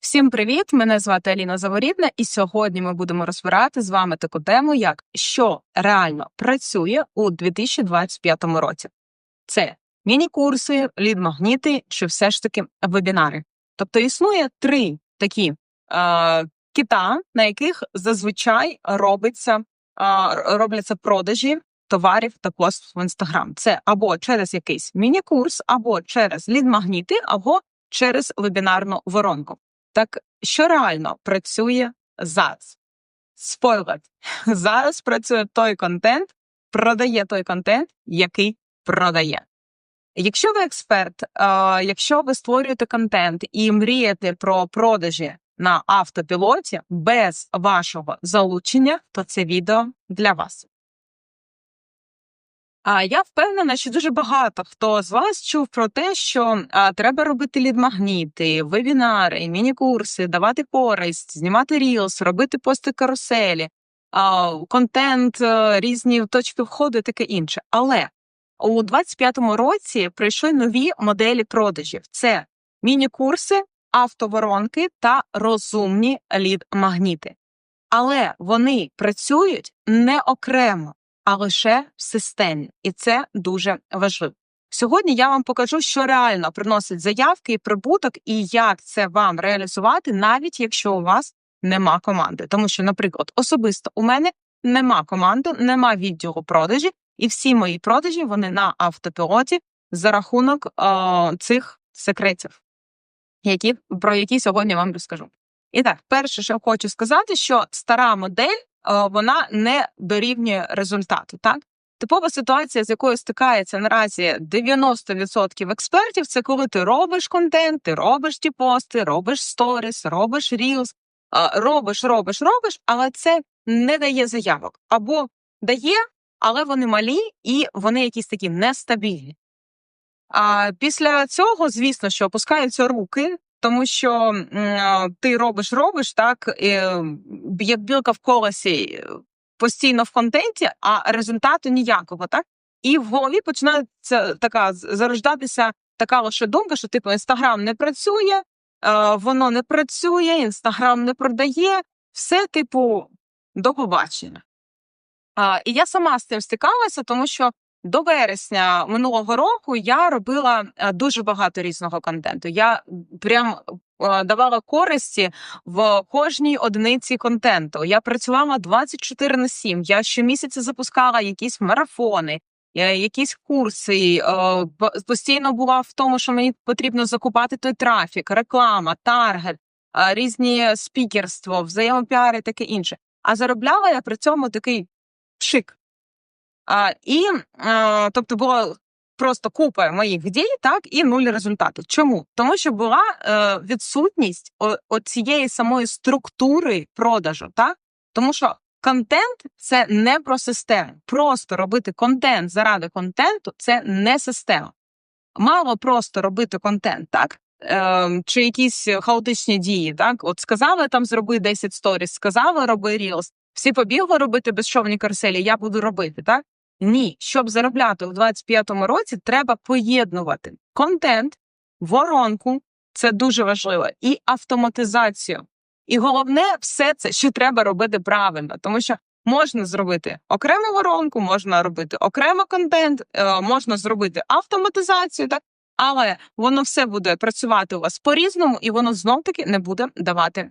Всім привіт! Мене звати Аліна Заворідна, і сьогодні ми будемо розбирати з вами таку тему, як що реально працює у 2025 році. Це міні-курси, лід-магніти чи все ж таки вебінари. Тобто існує три такі е, кита, на яких зазвичай робиться, е, робляться продажі товарів та послуг в інстаграм. Це або через якийсь міні-курс, або через лід-магніти, або через вебінарну воронку. Так що реально працює зараз? Спойлер, зараз працює той контент, продає той контент, який продає. Якщо ви експерт, якщо ви створюєте контент і мрієте про продажі на автопілоті без вашого залучення, то це відео для вас. А я впевнена, що дуже багато хто з вас чув про те, що а, треба робити лідмагніти, вебінари, міні-курси, давати користь, знімати рілс, робити пости каруселі, а, контент, а, різні точки входу і таке інше. Але у 25-му році прийшли нові моделі продажів: це міні-курси, автоворонки та розумні лід-магніти. Але вони працюють не окремо а лише в системі, і це дуже важливо. Сьогодні я вам покажу, що реально приносить заявки і прибуток, і як це вам реалізувати, навіть якщо у вас нема команди. Тому що, наприклад, особисто у мене нема команди, нема відділу продажі, і всі мої продажі вони на автопілоті за рахунок е цих секретів, які про які сьогодні вам розкажу. І так, перше, що хочу сказати, що стара модель вона не дорівнює результату. Так, типова ситуація, з якою стикається наразі 90% експертів, це коли ти робиш контент, ти робиш ті пости, робиш сторіс, робиш рілс, робиш, робиш, робиш, але це не дає заявок або дає, але вони малі і вони якісь такі нестабільні. А після цього, звісно, що опускаються руки, тому що ти робиш, робиш так, як білка в колесі постійно в контенті, а результату ніякого, так? І в голові починається така зарождатися така лише думка, що типу інстаграм не працює, воно не працює, інстаграм не продає, все, типу, до побачення. І я сама з цим стикалася, тому що до вересня минулого року я робила е, дуже багато різного контенту. Я прям е, давала користі в кожній одиниці контенту. Я працювала 24 на 7. Я щомісяця запускала якісь марафони, е, якісь курси. Постійно була в тому, що мені потрібно закупати той трафік, реклама, таргет, різні спікерство, взаємопіари, таке інше. А заробляла я при цьому такий шик. І тобто було просто купа моїх дій, так і нуль результатів. Чому? Тому що була е, відсутність цієї самої структури продажу, так тому що контент це не про систему. Просто робити контент заради контенту це не система. Мало просто робити контент, так. Е, Чи якісь хаотичні дії, так от сказали там зроби 10 сторіс, сказали роби рілс, всі побігли робити безшовні карселі, я буду робити, так ні, щоб заробляти у 25-му році, треба поєднувати контент, воронку, це дуже важливо, і автоматизацію. І головне, все це що треба робити правильно, тому що можна зробити окрему воронку, можна робити окремо контент, е, можна зробити автоматизацію, так але воно все буде працювати у вас по різному, і воно знов таки не буде давати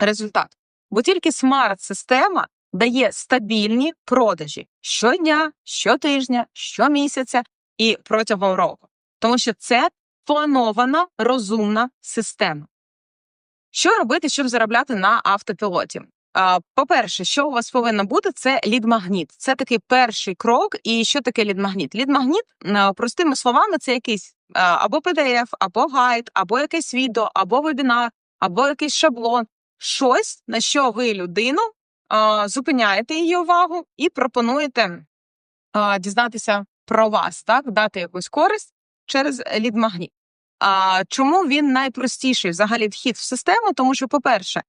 результат. Бо тільки смарт-система дає стабільні продажі щодня, щотижня, щомісяця і протягом року, тому що це планована розумна система. Що робити, щоб заробляти на автопілоті? По-перше, що у вас повинно бути, це лід-магніт. Це такий перший крок. І що таке лід-магніт? Лід-магніт, простими словами, це якийсь або PDF, або гайд, або якесь відео, або вебінар, або якийсь шаблон, щось, на що ви людину зупиняєте її увагу і пропонуєте дізнатися про вас, так, дати якусь користь через лід-магніт. А чому він найпростіший взагалі вхід в систему? Тому що, по-перше,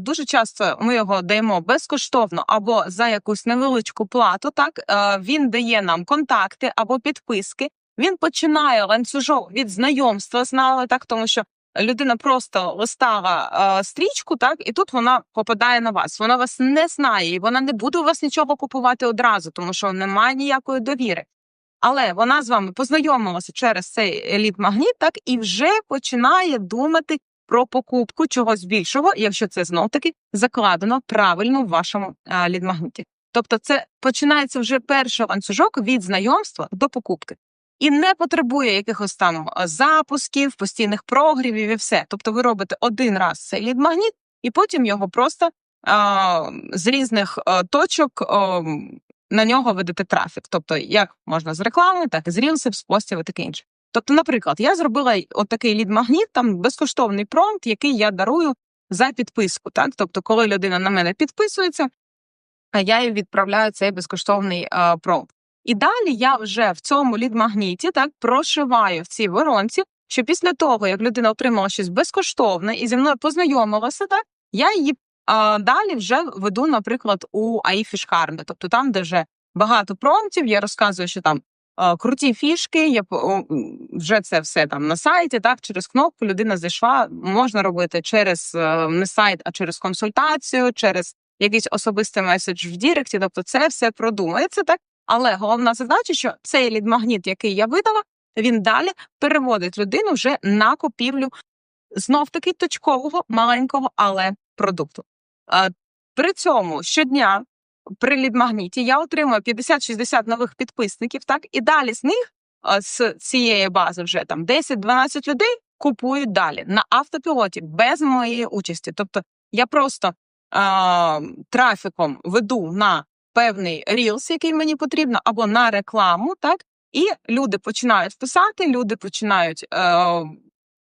дуже часто ми його даємо безкоштовно або за якусь невеличку плату. Так він дає нам контакти або підписки. Він починає ланцюжок від знайомства з нами, так тому що людина просто листала стрічку, так і тут вона попадає на вас. Вона вас не знає, і вона не буде у вас нічого купувати одразу, тому що немає ніякої довіри. Але вона з вами познайомилася через цей еліт-магніт, так і вже починає думати про покупку чогось більшого, якщо це знов таки закладено правильно в вашому лід-магніті. Тобто, це починається вже перший ланцюжок від знайомства до покупки. І не потребує якихось там запусків, постійних прогрівів і все. Тобто, ви робите один раз цей лід-магніт, і потім його просто а, з різних а, точок а, на нього ведете трафік. Тобто, як можна з реклами, так і з рілсів, з постів і таке інше. Тобто, наприклад, я зробила отакий лід-магніт, там безкоштовний промпт, який я дарую за підписку. Так, тобто, коли людина на мене підписується, я їй відправляю цей безкоштовний промпт. І далі я вже в цьому лід-магніті так прошиваю в цій воронці, що після того, як людина отримала щось безкоштовне і зі мною познайомилася, так я її а, далі вже веду, наприклад, у Fishkarne, тобто там, де вже багато промптів, я розказую, що там круті фішки, я вже це все там на сайті, так через кнопку людина зайшла. Можна робити через е, не сайт, а через консультацію, через якийсь особистий меседж в Діректі. Тобто, це все продумається, так. Але головна задача, що цей лід-магніт, який я видала, він далі переводить людину вже на купівлю знов таки точкового маленького, але продукту. При цьому щодня при лідмагніті я отримую 50-60 нових підписників, так і далі з них з цієї бази вже там 10-12 людей купують далі на автопілоті без моєї участі. Тобто я просто а, трафіком веду на певний рілс, який мені потрібно, або на рекламу, так і люди починають писати, люди починають е,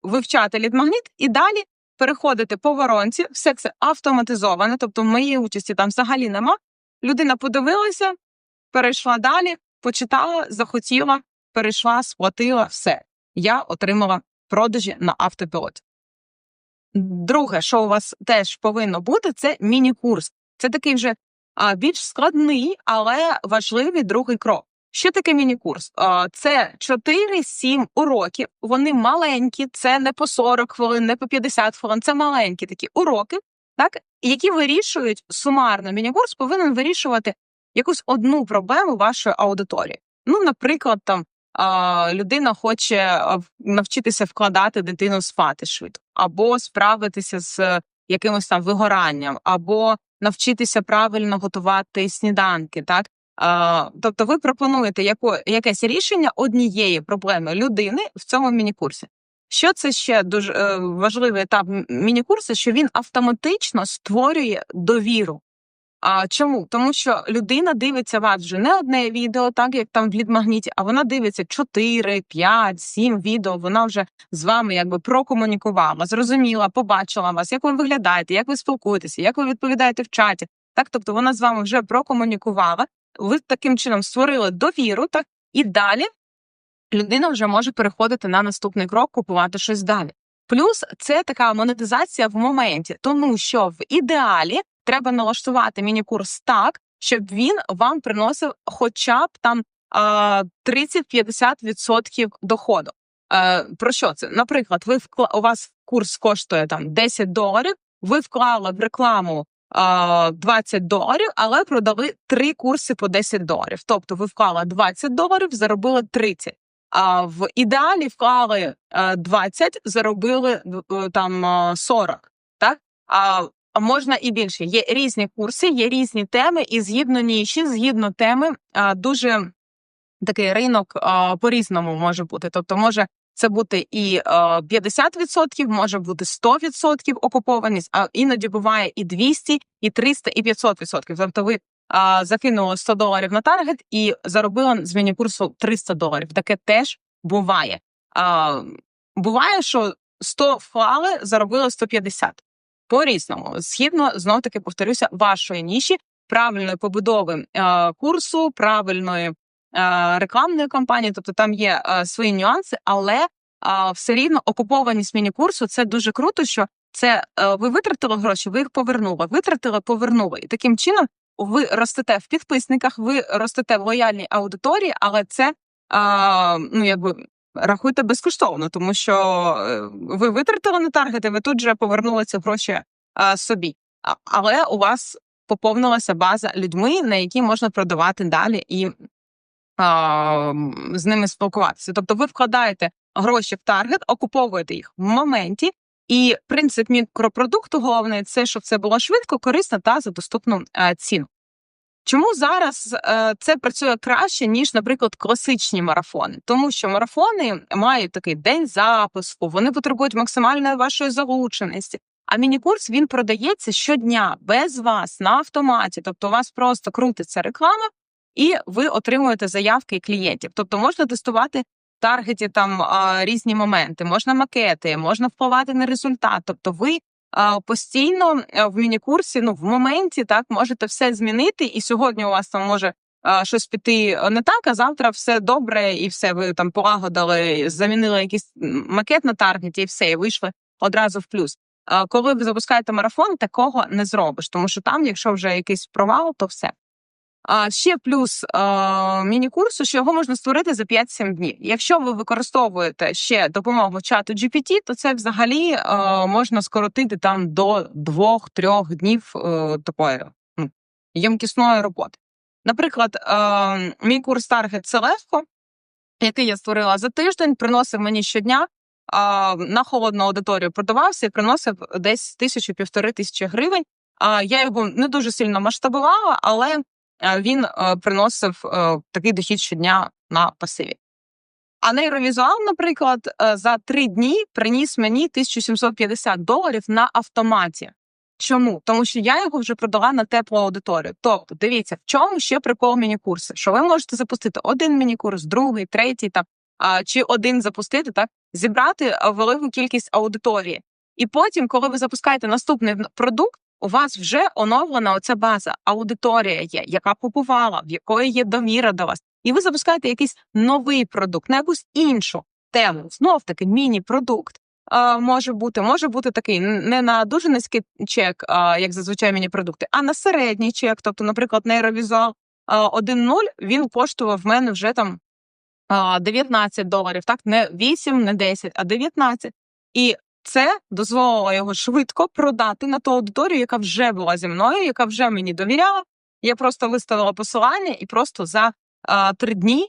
вивчати лідмагніт і далі переходити по воронці. Все це автоматизоване, тобто моєї участі там взагалі нема. Людина подивилася, перейшла далі, почитала, захотіла, перейшла, сплатила, все. Я отримала продажі на автопілоті. Друге, що у вас теж повинно бути, це міні-курс. Це такий вже більш складний, але важливий другий крок. Що таке міні-курс? А, Це 4-7 уроків. Вони маленькі, це не по 40 хвилин, не по 50 хвилин. Це маленькі такі уроки, так які вирішують сумарно. Міні-курс повинен вирішувати якусь одну проблему вашої аудиторії. Ну, наприклад, там людина хоче навчитися вкладати дитину спати швидко, або справитися з якимось там вигоранням, або навчитися правильно готувати сніданки, так. А, тобто ви пропонуєте яко, якесь рішення однієї проблеми людини в цьому міні-курсі. Що це ще дуже е, важливий етап мінікурсу, що він автоматично створює довіру. А чому? Тому що людина дивиться вас вже не одне відео, так як там в лідмагніті, а вона дивиться 4, 5, 7 відео. Вона вже з вами якби прокомунікувала, зрозуміла, побачила вас, як ви виглядаєте, як ви спілкуєтеся, як ви відповідаєте в чаті. Так, тобто вона з вами вже прокомунікувала. Ви таким чином створили довіру, так і далі людина вже може переходити на наступний крок, купувати щось далі. Плюс це така монетизація в моменті, тому що в ідеалі треба налаштувати міні-курс так, щоб він вам приносив хоча б там 30-50% доходу. Е, Про що це? Наприклад, ви вкла... у вас курс коштує там 10 доларів, ви вклали в рекламу 20 доларів, але продали три курси по 10 доларів. Тобто ви вклали 20 доларів, заробили 30. А в ідеалі вклали е, 20, заробили е, там е, 40. Так? А можна і більше. Є різні курси, є різні теми, і згідно ніші, згідно теми, дуже такий ринок по-різному може бути. Тобто, може це бути і 50%, може бути 100% окупованість, а іноді буває і 200, і 300, і 500%. Тобто ви закинули 100 доларів на таргет і заробили з міні-курсу 300 доларів. Таке теж буває. Буває, що 100 вклали, заробили 150 по-різному, згідно знов таки повторюся, вашої ніші, правильної побудови е, курсу, правильної е, рекламної кампанії. Тобто там є е, свої нюанси, але е, все рівно окупованість міні-курсу це дуже круто, що це е, ви витратили гроші, ви їх повернули, витратили, повернули. І таким чином ви ростете в підписниках, ви ростете в лояльній аудиторії, але це е, ну якби рахуйте безкоштовно, тому що е, ви витратили на таргети, ви тут же повернули ці гроші а, собі. Але у вас поповнилася база людьми, на які можна продавати далі і а, з ними спілкуватися. Тобто ви вкладаєте гроші в таргет, окуповуєте їх в моменті, і принцип мікропродукту головний це, щоб це було швидко, корисно та за доступну е, ціну. Чому зараз е, це працює краще, ніж, наприклад, класичні марафони? Тому що марафони мають такий день запуску, вони потребують максимальної вашої залученості. А міні-курс він продається щодня без вас на автоматі. Тобто, у вас просто крутиться реклама, і ви отримуєте заявки клієнтів. Тобто, можна тестувати в таргеті там різні моменти, можна макети, можна впливати на результат. Тобто, ви постійно е, в міні-курсі, ну в моменті так можете все змінити, і сьогодні у вас там може щось піти не так, а завтра все добре, і все ви там полагодили, замінили якийсь макет на таргеті, і все, і вийшли одразу в плюс. Коли ви запускаєте марафон, такого не зробиш, тому що там, якщо вже якийсь провал, то все. А ще плюс міні-курсу, що його можна створити за 5-7 днів. Якщо ви використовуєте ще допомогу чату GPT, то це взагалі можна скоротити там до 2-3 днів е, такої ну, ємкісної роботи. Наприклад, мій курс Target це легко, який я створила за тиждень, приносив мені щодня. На холодну аудиторію продавався і приносив десь тисячу-півтори тисячі гривень. А я його не дуже сильно масштабувала, але він е, приносив е, такий дохід щодня на пасиві. А нейровізуал, наприклад, е, за три дні приніс мені 1750 доларів на автоматі. Чому? Тому що я його вже продала на теплу аудиторію. Тобто, дивіться, в чому ще прикол міні-курсу? Що ви можете запустити один міні-курс, другий, третій, там чи один запустити, так зібрати велику кількість аудиторії. І потім, коли ви запускаєте наступний продукт, у вас вже оновлена оця база, аудиторія є, яка купувала, в якої є довіра до вас. І ви запускаєте якийсь новий продукт на якусь іншу тему. Знов таки міні-продукт. А, може бути, може бути такий не на дуже низький чек, а, як зазвичай міні-продукти, а на середній чек. Тобто, наприклад, нейровізуал а, 1.0, він коштував в мене вже там а, 19 доларів, так не 8, не 10, а 19. І це дозволило його швидко продати на ту аудиторію, яка вже була зі мною, яка вже мені довіряла. Я просто виставила посилання і просто за а, три дні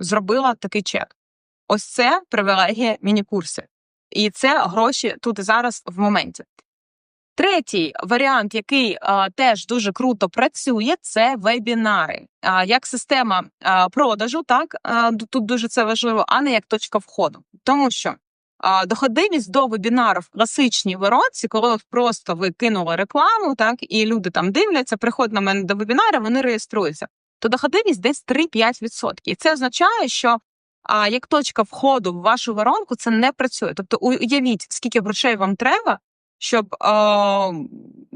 зробила такий чек. Ось це привілегія міні-курсів. І це гроші тут і зараз в моменті. Третій варіант, який а, теж дуже круто працює, це вебінари. А, як система а, продажу, так а, тут дуже це важливо, а не як точка входу. Тому що а, доходимість до вебінару в класичній виробці, коли просто ви кинули рекламу, так і люди там дивляться, приходять на мене до вебінару, вони реєструються. То доходимість десь 3-5%. І це означає, що а, як точка входу в вашу воронку це не працює. Тобто, уявіть, скільки грошей вам треба, щоб е,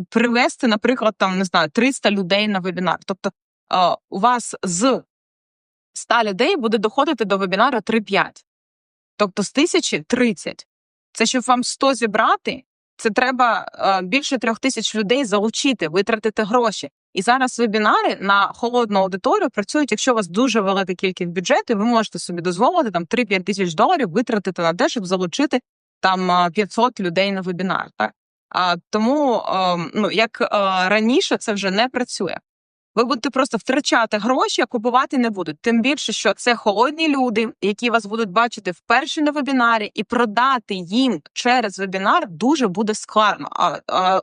привести, наприклад, там не знаю, 300 людей на вебінар. Тобто, е, у вас з 100 людей буде доходити до вебінару 3-5. Тобто з тисячі 30. Це щоб вам 100 зібрати, це треба е, більше трьох тисяч людей залучити, витратити гроші. І зараз вебінари на холодну аудиторію працюють, якщо у вас дуже велика кількість бюджету, ви можете собі дозволити там 3-5 тисяч доларів витратити на те, щоб залучити там а, 500 людей на вебінар. Так? А, тому, е, ну, як е, раніше, це вже не працює. Ви будете просто втрачати гроші, а купувати не будуть. Тим більше, що це холодні люди, які вас будуть бачити вперше на вебінарі, і продати їм через вебінар дуже буде складно. А,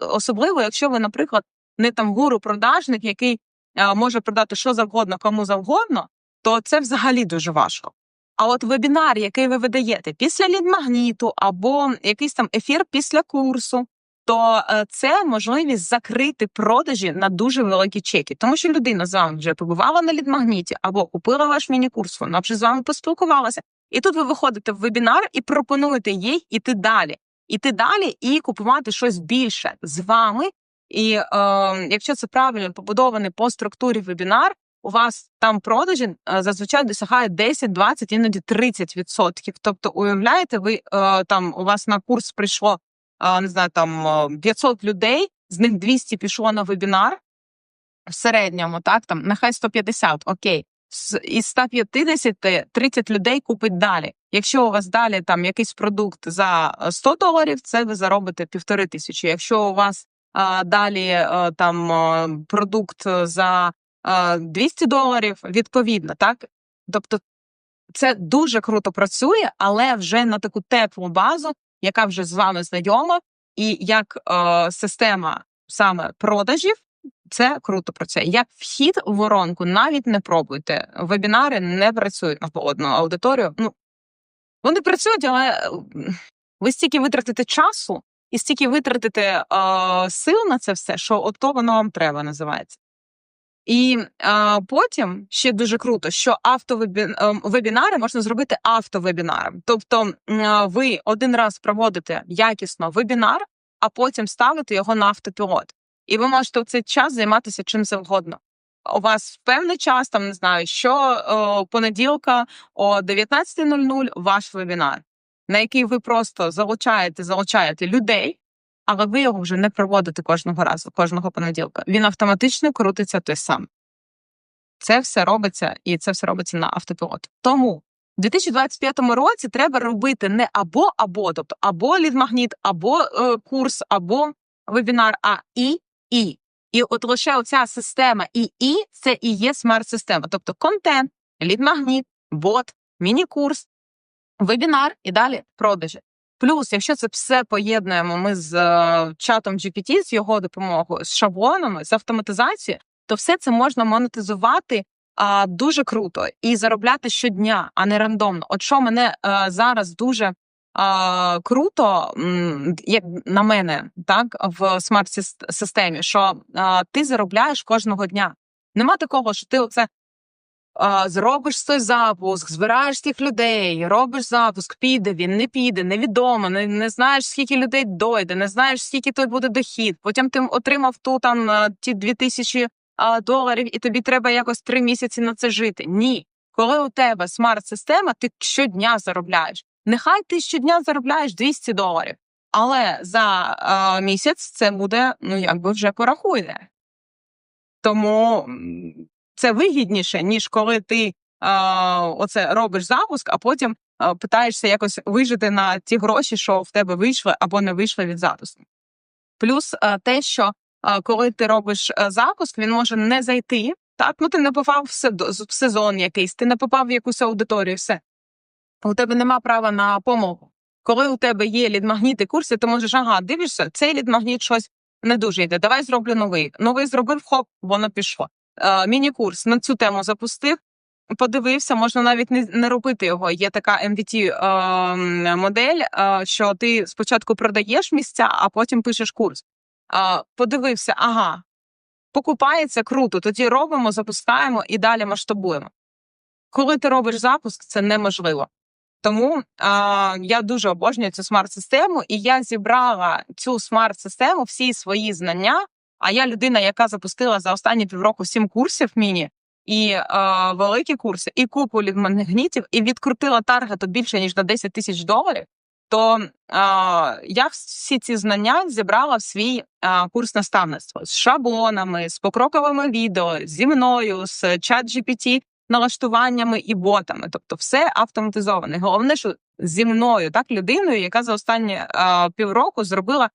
особливо, якщо ви, наприклад, не там гуру-продажник, який а, може продати що завгодно, кому завгодно, то це взагалі дуже важко. А от вебінар, який ви видаєте після лідмагніту або якийсь там ефір після курсу, то е, це можливість закрити продажі на дуже великі чеки, тому що людина з вами вже побувала на лідмагніті або купила ваш міні-курс, вона вже з вами поспілкувалася. І тут ви виходите в вебінар і пропонуєте їй іти далі, іти далі і купувати щось більше з вами. І е, якщо це правильно побудований по структурі вебінар, у вас там продажі е, зазвичай досягає 10, 20, іноді 30%. Тобто, уявляєте, ви е, там у вас на курс прийшло не знаю, там е, 500 людей, з них 200 пішло на вебінар в середньому, так там нехай 150, окей. із 150 30 людей купить далі. Якщо у вас далі там якийсь продукт за е, 100 доларів, це ви заробите півтори тисячі. Якщо у вас а, далі а, там продукт за а, 200 доларів, відповідно, так тобто це дуже круто працює, але вже на таку теплу базу, яка вже з вами знайома, і як е, система саме продажів, це круто працює. Як вхід в воронку, навіть не пробуйте. Вебінари не працюють на одну аудиторію. Ну вони працюють, але ви стільки витратите часу і стільки витратите е, сил на це все, що ото воно вам треба, називається. І е, потім ще дуже круто, що автовебінари можна зробити автовебінаром. Тобто е, ви один раз проводите якісно вебінар, а потім ставите його на автопілот. І ви можете в цей час займатися чим завгодно. У вас в певний час, там не знаю, що о, понеділка о 19.00 ваш вебінар, на який ви просто залучаєте, залучаєте людей, але ви його вже не проводите кожного разу, кожного понеділка. Він автоматично крутиться той сам. Це все робиться, і це все робиться на автопілот. Тому в 2025 році треба робити не або, або, тобто або лідмагніт, або е, курс, або вебінар, а і, і. І от лише оця система і і це і є смарт-система. Тобто контент, лідмагніт, бот, міні-курс, вебінар і далі продажі. Плюс, якщо це все поєднуємо ми з е, чатом GPT, з його допомогою, з шаблонами, з автоматизацією, то все це можна монетизувати а, дуже круто і заробляти щодня, а не рандомно. От що мене а, зараз дуже а, круто, як на мене, так в смарт-системі, що а, ти заробляєш кожного дня. Нема такого, що ти оце зробиш цей запуск, збираєш тих людей, робиш запуск, піде він, не піде, невідомо, не, не знаєш, скільки людей дойде, не знаєш, скільки той буде дохід. Потім ти отримав ту там ті дві тисячі доларів, і тобі треба якось три місяці на це жити. Ні. Коли у тебе смарт-система, ти щодня заробляєш. Нехай ти щодня заробляєш 200 доларів, але за а, місяць це буде, ну якби вже порахуйте. Тому це вигідніше, ніж коли ти а, оце робиш запуск, а потім а, питаєшся якось вижити на ті гроші, що в тебе вийшли або не вийшли від запуску. Плюс а, те, що коли ти робиш запуск, він може не зайти. Так, ну ти не попав в сезон якийсь, ти не попав в якусь аудиторію, все. У тебе нема права на помилку. Коли у тебе є лідмагніти курси, ти можеш, ага, дивишся, цей лідмагніт щось не дуже йде. Давай зроблю новий. Новий зробив, хоп, воно пішло. Е, Міні-курс на цю тему запустив. Подивився, можна навіть не не робити його. Є така MVT е, модель, е, що ти спочатку продаєш місця, а потім пишеш курс. Е, подивився, ага, покупається круто. Тоді робимо, запускаємо і далі масштабуємо. Коли ти робиш запуск, це неможливо. Тому а, я дуже обожнюю цю смарт-систему, і я зібрала цю смарт-систему, всі свої знання. А я людина, яка запустила за останні півроку сім курсів міні і а, великі курси, і купу лідмагнітів, і відкрутила таргету більше ніж на 10 тисяч доларів. То а, я всі ці знання зібрала в свій а, курс наставництва з шаблонами, з покроковими відео, зі мною, з чат GPT, налаштуваннями і ботами, тобто все автоматизоване. Головне, що зі мною, так людиною, яка за останні а, півроку зробила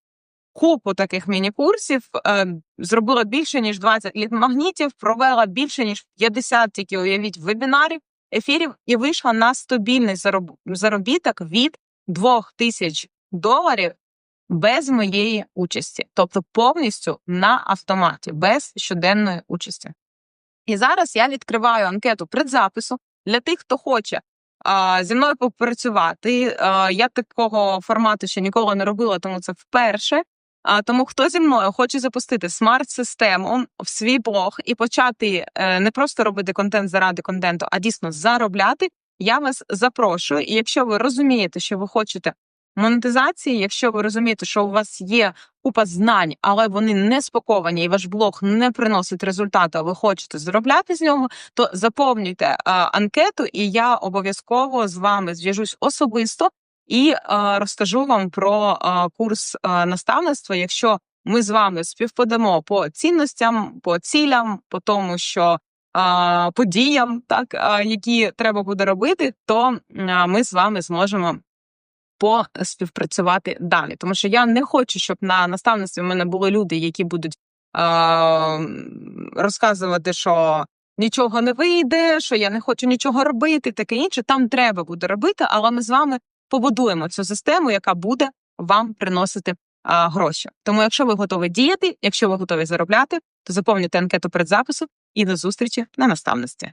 купу таких міні-курсів, а, зробила більше ніж 20 літмагнітів, провела більше ніж 50, тільки уявіть вебінарів, ефірів, і вийшла на стабільний зароб... заробіток від 2000 доларів. Без моєї участі, тобто повністю на автоматі, без щоденної участі. І зараз я відкриваю анкету предзапису для тих, хто хоче зі мною попрацювати. Я такого формату ще ніколи не робила, тому це вперше. А тому хто зі мною хоче запустити смарт-систему в свій блог і почати е, не просто робити контент заради контенту, а дійсно заробляти. Я вас запрошую. І якщо ви розумієте, що ви хочете монетизації, якщо ви розумієте, що у вас є купа знань, але вони не спаковані, і ваш блог не приносить результату, а ви хочете заробляти з нього, то заповнюйте а, анкету, і я обов'язково з вами зв'яжусь особисто і розкажу вам про курс наставництва. Якщо ми з вами співпадамо по цінностям, по цілям, по тому, що подіям, так які треба буде робити, то ми з вами зможемо поспівпрацювати далі. Тому що я не хочу, щоб на наставництві в мене були люди, які будуть розказувати, що нічого не вийде, що я не хочу нічого робити, таке інше. Там треба буде робити, але ми з вами побудуємо цю систему, яка буде вам приносити а, гроші. Тому, якщо ви готові діяти, якщо ви готові заробляти, то заповнюйте анкету передзапису і до зустрічі на наставництві.